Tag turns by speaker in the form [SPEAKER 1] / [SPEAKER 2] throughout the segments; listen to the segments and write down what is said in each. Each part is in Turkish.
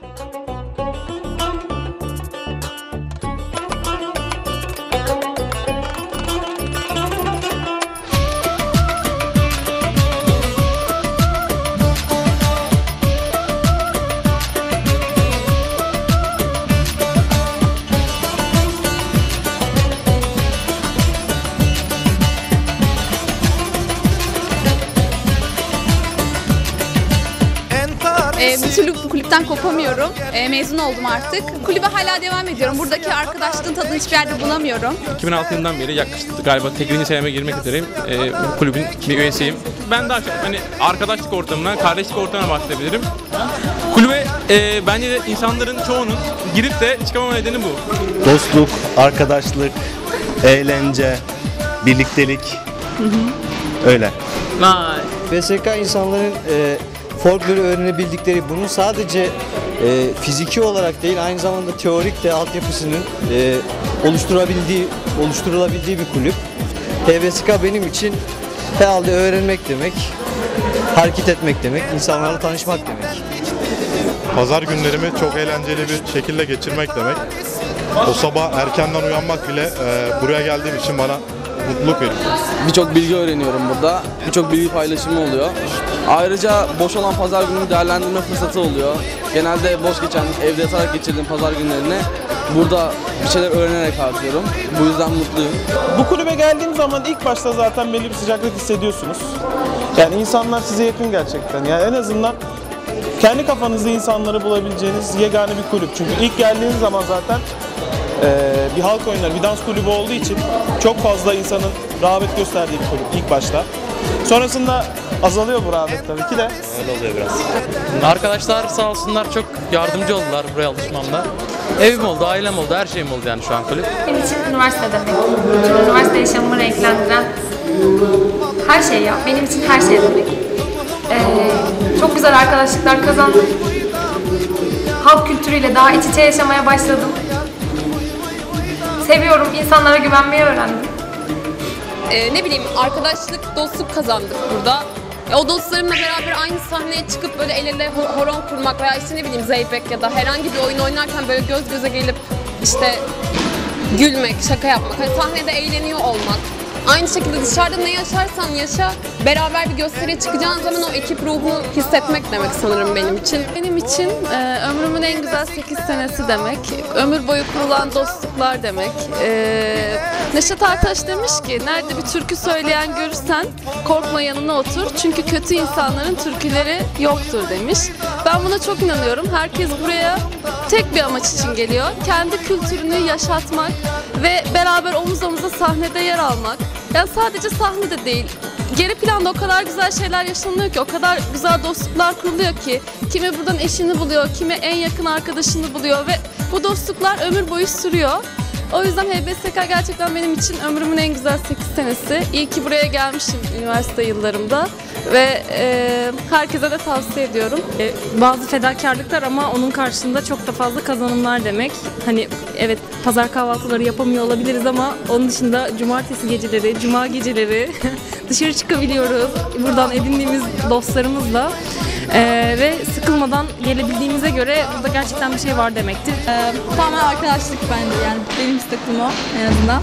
[SPEAKER 1] Bye. Ee, bir türlü bu kulüpten kopamıyorum. Ee, mezun oldum artık. Kulübe hala devam ediyorum. Buradaki arkadaşlığın tadını hiçbir yerde bulamıyorum.
[SPEAKER 2] 2006 yılından beri yaklaşık galiba 8. seneme girmek üzereyim. Bu kulübün bir üyesiyim. Ben daha çok hani arkadaşlık ortamına, kardeşlik ortamına bahsedebilirim. Kulübe e, bence de insanların çoğunun girip de çıkamama nedeni bu.
[SPEAKER 3] Dostluk, arkadaşlık, eğlence, birliktelik. Öyle.
[SPEAKER 4] BSK insanların e, folkloru öğrenebildikleri bunun sadece e, fiziki olarak değil aynı zamanda teorik de altyapısının e, oluşturabildiği oluşturulabildiği bir kulüp. HBSK benim için herhalde öğrenmek demek, hareket etmek demek, insanlarla tanışmak demek.
[SPEAKER 5] Pazar günlerimi çok eğlenceli bir şekilde geçirmek demek. O sabah erkenden uyanmak bile e, buraya geldiğim için bana mutluluk veriyor.
[SPEAKER 6] Birçok bilgi öğreniyorum burada. Birçok bilgi paylaşımı oluyor. Ayrıca boş olan pazar gününü değerlendirme fırsatı oluyor. Genelde boş geçen, evde yatarak geçirdiğim pazar günlerini burada bir şeyler öğrenerek harcıyorum. Bu yüzden mutluyum.
[SPEAKER 7] Bu kulübe geldiğim zaman ilk başta zaten belli bir sıcaklık hissediyorsunuz. Yani insanlar size yakın gerçekten. Yani en azından kendi kafanızda insanları bulabileceğiniz yegane bir kulüp. Çünkü ilk geldiğiniz zaman zaten eee, bir halk oyunları, bir dans kulübü olduğu için çok fazla insanın rağbet gösterdiği bir kulüp ilk başta. Sonrasında azalıyor bu rağbet tabii ki de.
[SPEAKER 3] Öyle oluyor biraz.
[SPEAKER 8] Arkadaşlar sağ olsunlar çok yardımcı oldular buraya alışmamda. Evim oldu, ailem oldu, her şeyim oldu yani şu an kulüp.
[SPEAKER 9] Benim için üniversite demek. Bütün üniversite yaşamımı renklendiren her şey ya. Benim için her şey demek. Ee, çok güzel arkadaşlıklar kazandım. Halk kültürüyle daha iç içe yaşamaya başladım. Seviyorum, insanlara güvenmeyi öğrendim.
[SPEAKER 1] Ee, ne bileyim arkadaşlık, dostluk kazandık burada. E, o dostlarımla beraber aynı sahneye çıkıp böyle el ele ho- horon kurmak veya işte ne bileyim zeybek ya da herhangi bir oyun oynarken böyle göz göze gelip işte gülmek, şaka yapmak, hani sahnede eğleniyor olmak. Aynı şekilde dışarıda ne yaşarsan yaşa, beraber bir gösteriye çıkacağın zaman o ekip ruhunu hissetmek demek sanırım benim için.
[SPEAKER 10] Benim için e, ömrümün en güzel 8 senesi demek. Ömür boyu kurulan dostluklar demek. E, Neşet Ertaş demiş ki nerede bir türkü söyleyen görürsen korkma yanına otur. Çünkü kötü insanların türküleri yoktur demiş. Ben buna çok inanıyorum. Herkes buraya tek bir amaç için geliyor. Kendi kültürünü yaşatmak ve beraber omuz omuza sahnede yer almak. Yani sadece sahnede değil, geri planda o kadar güzel şeyler yaşanıyor ki, o kadar güzel dostluklar kuruluyor ki. Kimi buradan eşini buluyor, kimi en yakın arkadaşını buluyor ve bu dostluklar ömür boyu sürüyor. O yüzden HBSK gerçekten benim için ömrümün en güzel 8 senesi. İyi ki buraya gelmişim üniversite yıllarımda ve e, herkese de tavsiye ediyorum.
[SPEAKER 11] E, bazı fedakarlıklar ama onun karşılığında çok da fazla kazanımlar demek. Hani evet pazar kahvaltıları yapamıyor olabiliriz ama onun dışında cumartesi geceleri, cuma geceleri dışarı çıkabiliyoruz. Buradan edindiğimiz dostlarımızla. E, ve sıkılmadan gelebildiğimize göre burada gerçekten bir şey var demektir.
[SPEAKER 10] Tamamen arkadaşlık bence yani benim istediğim o en azından.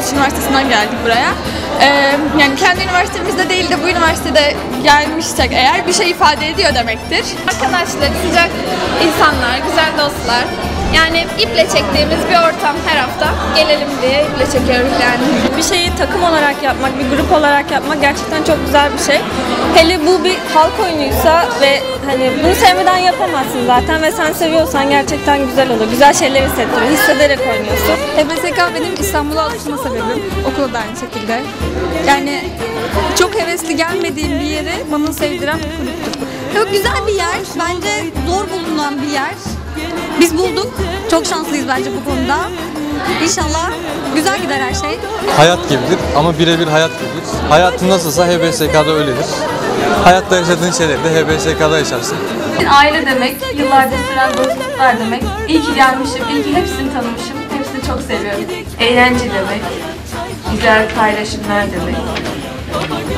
[SPEAKER 10] Boğaziçi Üniversitesi'nden geldik buraya. Ee, yani kendi üniversitemizde değil de bu üniversitede gelmişsek eğer bir şey ifade ediyor demektir.
[SPEAKER 9] Arkadaşlar, sıcak insanlar, güzel dostlar. Yani iple çektiğimiz bir ortam her hafta. Gelelim diye iple çekiyoruz yani.
[SPEAKER 11] Bir şeyi takım olarak yapmak, bir grup olarak yapmak gerçekten çok güzel bir şey. Hele bu bir halk oyunuysa ve hani bunu sevmeden yapamazsın zaten ve sen seviyorsan gerçekten güzel olur. Güzel şeyler hissettiriyor, hissederek oynuyorsun.
[SPEAKER 10] HBSK benim İstanbul'a alışma sebebim. Okulu da aynı şekilde. Yani çok hevesli gelmediğim bir yeri bana sevdiren bir kulüptür.
[SPEAKER 12] Yok güzel bir yer. Bence zor bulunan bir yer. Biz bulduk. Çok şanslıyız bence bu konuda. İnşallah güzel gider her şey.
[SPEAKER 6] hayat gibidir ama birebir hayat gibidir. Hayatın nasılsa HBSK'da öyledir. Hayatta yaşadığın şeyleri de HBSK'da yaşarsın.
[SPEAKER 11] Aile demek, yıllardır süren dostluklar demek. İyi ki gelmişim, iyi ki hepsini tanımışım. Hepsini çok seviyorum. Eğlence demek, güzel paylaşımlar demek.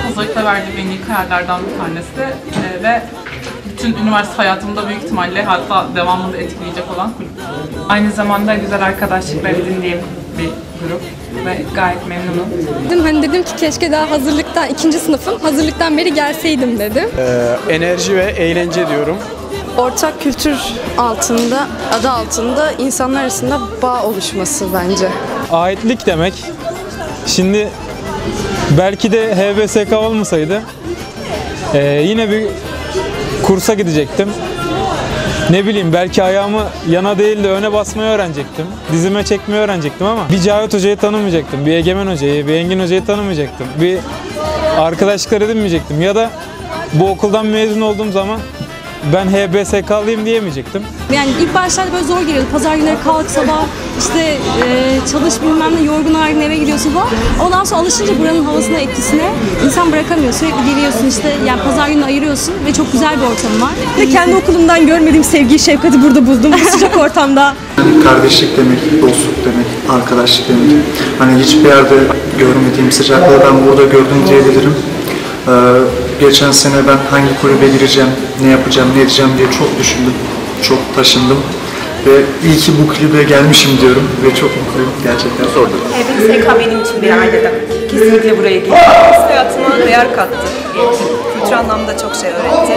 [SPEAKER 9] Hazırlıkta verdiğim en iyi kararlardan bir tanesi Ee, ve bütün üniversite hayatımda büyük ihtimalle hatta devamında etkileyecek olan kulüp.
[SPEAKER 13] Aynı zamanda güzel arkadaşlıklar edindiğim bir grup ve gayet memnunum.
[SPEAKER 4] Dedim hani dedim ki keşke daha hazırlıktan ikinci sınıfım hazırlıktan beri gelseydim dedim.
[SPEAKER 14] enerji ve eğlence diyorum.
[SPEAKER 4] Ortak kültür altında adı altında insanlar arasında bağ oluşması bence.
[SPEAKER 14] Aitlik demek. Şimdi belki de HBSK olmasaydı eee, yine bir kursa gidecektim. Ne bileyim belki ayağımı yana değil de öne basmayı öğrenecektim. Dizime çekmeyi öğrenecektim ama bir Cavit Hoca'yı tanımayacaktım. Bir Egemen Hoca'yı, bir Engin Hoca'yı tanımayacaktım. Bir arkadaşlıklar edinmeyecektim. Ya da bu okuldan mezun olduğum zaman ben HBSK'lıyım diyemeyecektim.
[SPEAKER 15] Yani ilk başlarda böyle zor geliyordu. Pazar günleri kalk sabah işte e, çalış bilmem ne yorgun argın eve gidiyorsun falan. Ondan sonra alışınca buranın havasına etkisine insan bırakamıyor. Sürekli geliyorsun işte yani pazar gününü ayırıyorsun ve çok güzel bir ortam var. Ve kendi okulumdan görmediğim sevgiyi, şefkati burada buldum bu sıcak ortamda.
[SPEAKER 16] Kardeşlik demek, dostluk demek, arkadaşlık demek. Hani hiçbir yerde görmediğim sıcaklığı ben burada gördüm diyebilirim. Ee, geçen sene ben hangi kulübe gireceğim, ne yapacağım, ne edeceğim diye çok düşündüm, çok taşındım. Ve iyi ki bu kulübe gelmişim diyorum ve çok mutluyum gerçekten. Zordu.
[SPEAKER 17] HBSK benim için bir aile demek. Kesinlikle buraya geldim. Hayatıma değer kattı. Kültür anlamda çok şey öğretti.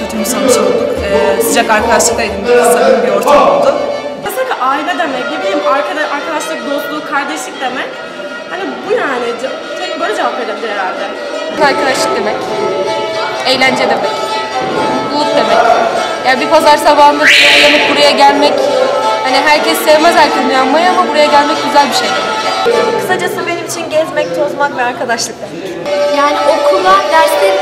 [SPEAKER 17] Kötü bir sonuç olduk. Ee, sıcak arkadaşlıklar edindik. Samimi bir ortam oldu.
[SPEAKER 18] Mesela aile demek, ne bileyim arkadaş, arkadaşlık, dostluk, kardeşlik demek. Hani bu yani, tek böyle cevap verebilir herhalde.
[SPEAKER 11] Arkadaşlık demek, eğlence demek, mutluluk demek. Yani bir pazar sabahında buraya uyanıp buraya gelmek, hani herkes sevmez erken uyanmayı ama buraya gelmek güzel bir şey demek.
[SPEAKER 17] Kısacası benim için gezmek, tozmak ve arkadaşlık demek.
[SPEAKER 19] Yani okula, dersten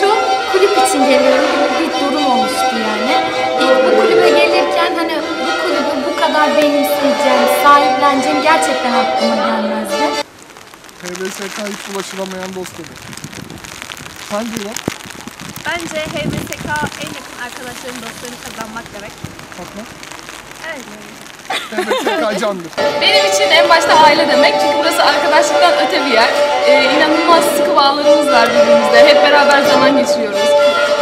[SPEAKER 19] çok kulüp için geliyorum gibi bir durum oluştu yani. İlk bu kulübe gelirken hani bu kulübü bu kadar benimseyeceğim, sahipleneceğim gerçekten aklıma gelmezdi.
[SPEAKER 20] HBSK hiç ulaşılamayan dost demek. Hangi yol?
[SPEAKER 21] Bence HBSK en yakın arkadaşların dostlarını kazanmak demek.
[SPEAKER 20] Fatma?
[SPEAKER 21] Evet.
[SPEAKER 20] HBSK candır.
[SPEAKER 11] Benim için en başta aile demek çünkü burası arkadaşlıktan öte bir yer. Ee, inanılmaz sıkı bağlarımız var birbirimizle. Hep beraber zaman geçiriyoruz.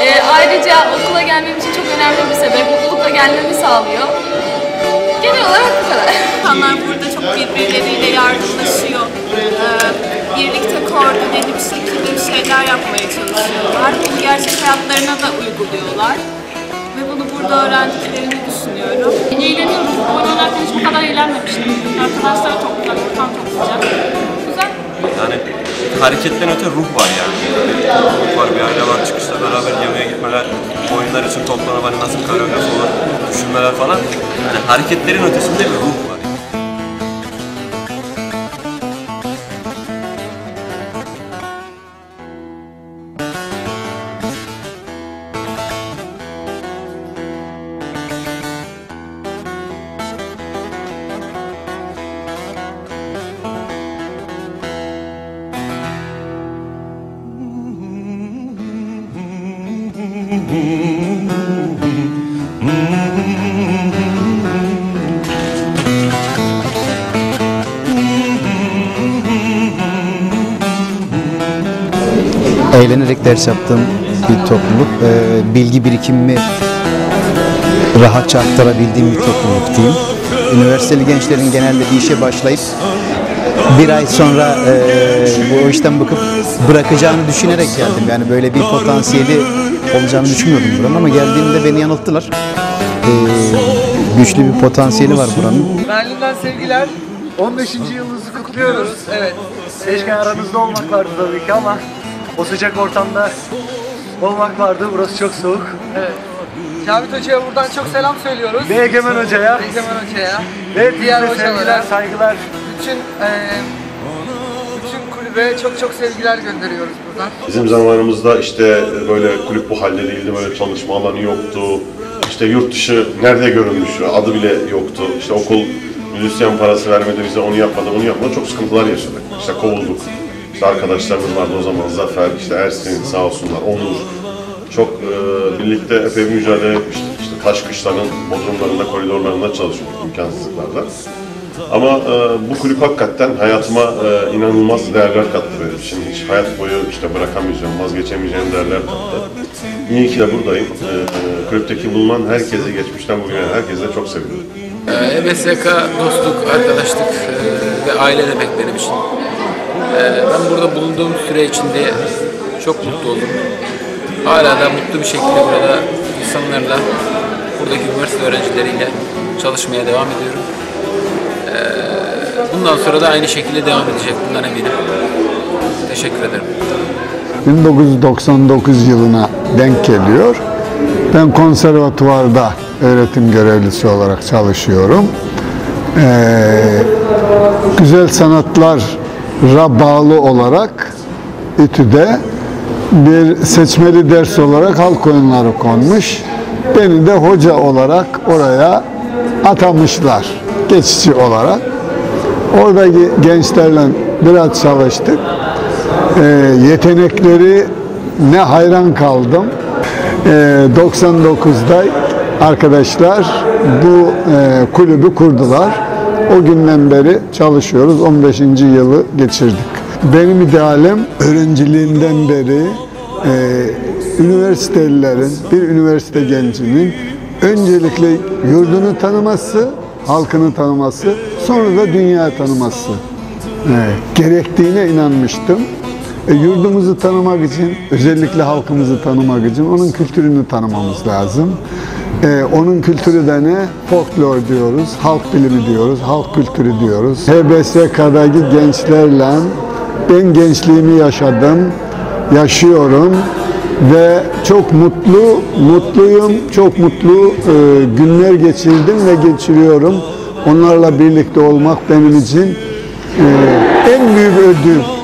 [SPEAKER 11] Ee, ayrıca okula gelmem için çok önemli bir sebep. Mutlulukla gelmemi sağlıyor. Genel olarak bu kadar.
[SPEAKER 21] İnsanlar burada çok birbirleriyle yardımlaşıyor. Ee, birlikte koordineli bir şekilde bir şeyler yapmaya çalışıyorlar. Bunu gerçek hayatlarına da uyguluyorlar. Ve bunu burada öğrendiklerini düşünüyorum. Eğleniyoruz. Oyun oynarken hiç bu kadar eğlenmemiştim. Arkadaşlar çok güzel, ortam çok. Güzel.
[SPEAKER 7] Yani hareketten öte ruh var yani. Ruh var, bir aile var, çıkışta beraber yemeğe gitmeler, oyunlar için toplanıp hani nasıl koreografi olur, düşünmeler falan. Yani hareketlerin ötesinde bir ruh
[SPEAKER 22] eğlenerek ders yaptığım bir topluluk. Ee, bilgi birikimimi rahatça aktarabildiğim bir topluluk diyeyim. Üniversiteli gençlerin genelde bir işe başlayıp bir ay sonra e, bu işten bakıp bırakacağını düşünerek geldim. Yani böyle bir potansiyeli olacağını düşünmüyordum buranın ama geldiğimde beni yanılttılar. Ee, güçlü bir potansiyeli var buranın.
[SPEAKER 23] Berlin'den sevgiler. 15. yılınızı kutluyoruz. Evet. Keşke aranızda olmak vardı tabii ki ama o sıcak ortamda olmak vardı. Burası çok soğuk. Evet. Cavit Hoca'ya buradan çok selam söylüyoruz. Ve Egemen Hoca'ya. Egemen Hoca'ya. Ve diğer hocalara. Sevgiler, saygılar. Bütün, bütün kulüp kulübe çok çok sevgiler gönderiyoruz buradan.
[SPEAKER 24] Bizim zamanımızda işte böyle kulüp bu halde değildi, böyle çalışma alanı yoktu. İşte yurt dışı nerede görülmüş adı bile yoktu. İşte okul müzisyen parası vermedi bize onu yapmadı bunu yapmadı çok sıkıntılar yaşadık. İşte kovulduk. İşte arkadaşlarımız vardı o zaman Zafer, işte Ersin sağ olsunlar, Onur. Çok e, birlikte epey mücadele etmiştik. İşte taş kışların bodrumlarında, koridorlarında çalışıyorduk imkansızlıklarda. Ama e, bu kulüp hakikaten hayatıma e, inanılmaz değerler kattı benim için. Hiç hayat boyu işte bırakamayacağım, vazgeçemeyeceğim değerler kattı. İyi ki de buradayım. E, kulüpteki bulunan herkesi, geçmişten bugüne herkese çok seviyorum.
[SPEAKER 25] MSK dostluk, arkadaşlık e, ve aile demek benim için. Ee, Ben burada bulunduğum süre içinde çok mutlu oldum. Hala da mutlu bir şekilde burada insanlarla, buradaki üniversite öğrencileriyle çalışmaya devam ediyorum. Ee, Bundan sonra da aynı şekilde devam edecek, bundan eminim. Teşekkür ederim.
[SPEAKER 26] 1999 yılına denk geliyor. Ben konservatuvarda öğretim görevlisi olarak çalışıyorum. Ee, güzel sanatlara bağlı olarak İTÜ'de bir seçmeli ders olarak halk oyunları konmuş. Beni de hoca olarak oraya atamışlar. Geçici olarak. Oradaki gençlerle biraz çalıştık. Ee, yetenekleri ne hayran kaldım. Ee, 99'da arkadaşlar bu e, kulübü kurdular. O günden beri çalışıyoruz. 15. yılı geçirdik. Benim idealim öğrenciliğimden beri e, üniversitelilerin, bir üniversite gencinin öncelikle yurdunu tanıması, halkını tanıması, sonra da dünya tanıması Evet, gerektiğine inanmıştım. E, yurdumuzu tanımak için, özellikle halkımızı tanımak için onun kültürünü tanımamız lazım. E, onun kültürü de ne? Folklor diyoruz, halk bilimi diyoruz, halk kültürü diyoruz. HBSK'daki gençlerle ben gençliğimi yaşadım, yaşıyorum ve çok mutlu, mutluyum, çok mutlu e, günler geçirdim ve geçiriyorum. Onlarla birlikte olmak benim için ee, en büyük ödül.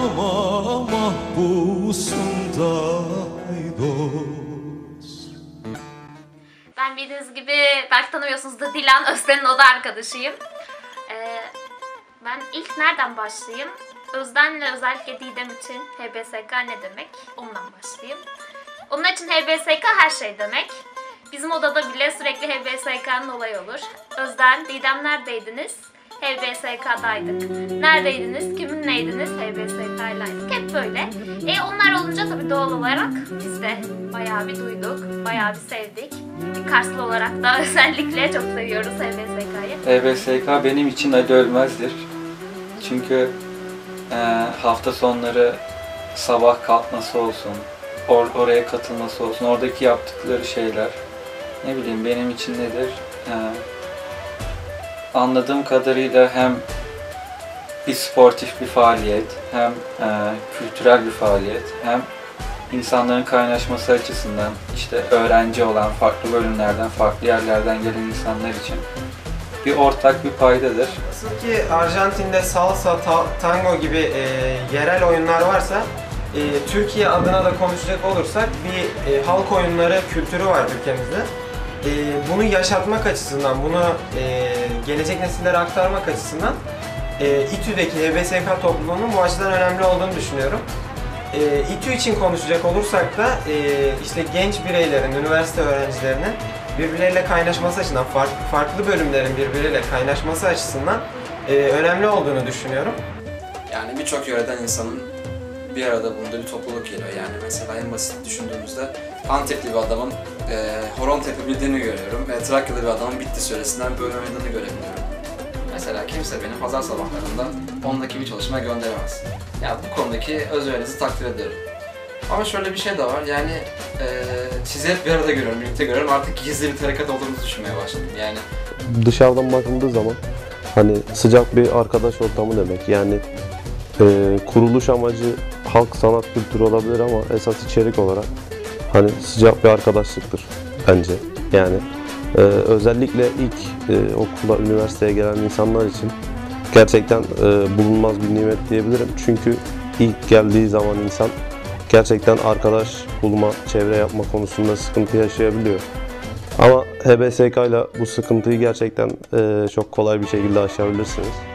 [SPEAKER 27] Bildiğiniz gibi belki tanımıyorsunuzdur Dilan Özden'in oda arkadaşıyım. Ee, ben ilk nereden başlayayım? Özden'le özellikle Didem için HBSK ne demek? Ondan başlayayım. Onun için HBSK her şey demek. Bizim odada bile sürekli HBSK'nın olayı olur. Özden, Didem neredeydiniz? HBSK'daydık. Neredeydiniz? Kiminleydiniz? HBSK'laydık. Hep böyle. E onlar olunca tabii doğal olarak biz de bayağı bir duyduk. Bayağı bir sevdik. Bir Karslı olarak da özellikle çok seviyoruz HBSK'yı.
[SPEAKER 28] HBSK benim için acı ölmezdir. Çünkü e, hafta sonları sabah kalkması olsun, or- oraya katılması olsun, oradaki yaptıkları şeyler, ne bileyim benim için nedir? E, anladığım kadarıyla hem bir sportif bir faaliyet, hem e, kültürel bir faaliyet, hem insanların kaynaşması açısından işte öğrenci olan farklı bölümlerden, farklı yerlerden gelen insanlar için bir ortak bir paydadır.
[SPEAKER 29] Nasıl ki Arjantin'de salsa, ta- tango gibi e, yerel oyunlar varsa e, Türkiye adına da konuşacak olursak bir e, halk oyunları kültürü var ülkemizde. E, bunu yaşatmak açısından, bunu e, gelecek nesillere aktarmak açısından e, İTÜ'deki HBSK topluluğunun bu açıdan önemli olduğunu düşünüyorum. E, İTÜ için konuşacak olursak da e, işte genç bireylerin, üniversite öğrencilerinin birbirleriyle kaynaşması açısından, farklı, farklı bölümlerin birbiriyle kaynaşması açısından e, önemli olduğunu düşünüyorum.
[SPEAKER 30] Yani birçok yöreden insanın bir arada bulunduğu bir topluluk geliyor. Yani mesela en basit düşündüğümüzde Antepli bir adamın e, horon tepebildiğini görüyorum ve Trakyalı bir adamın Bitlis yöresinden böyle oynadığını görebiliyorum. Mesela kimse beni pazar sabahlarında ondaki bir çalışma gönderemez. Yani bu konudaki özverinizi takdir ederim. Ama şöyle bir şey de var yani e, sizi hep bir arada görüyorum, birlikte görüyorum. Artık gizli bir tarikat olduğunuzu düşünmeye başladım. Yani
[SPEAKER 31] Dışarıdan bakıldığı zaman hani sıcak bir arkadaş ortamı demek. Yani e, kuruluş amacı halk sanat kültürü olabilir ama esas içerik olarak hani sıcak bir arkadaşlıktır bence. Yani e, özellikle ilk e, okula, üniversiteye gelen insanlar için gerçekten e, bulunmaz bir nimet diyebilirim. Çünkü ilk geldiği zaman insan gerçekten arkadaş bulma, çevre yapma konusunda sıkıntı yaşayabiliyor. Ama HBSK ile bu sıkıntıyı gerçekten e, çok kolay bir şekilde aşabilirsiniz.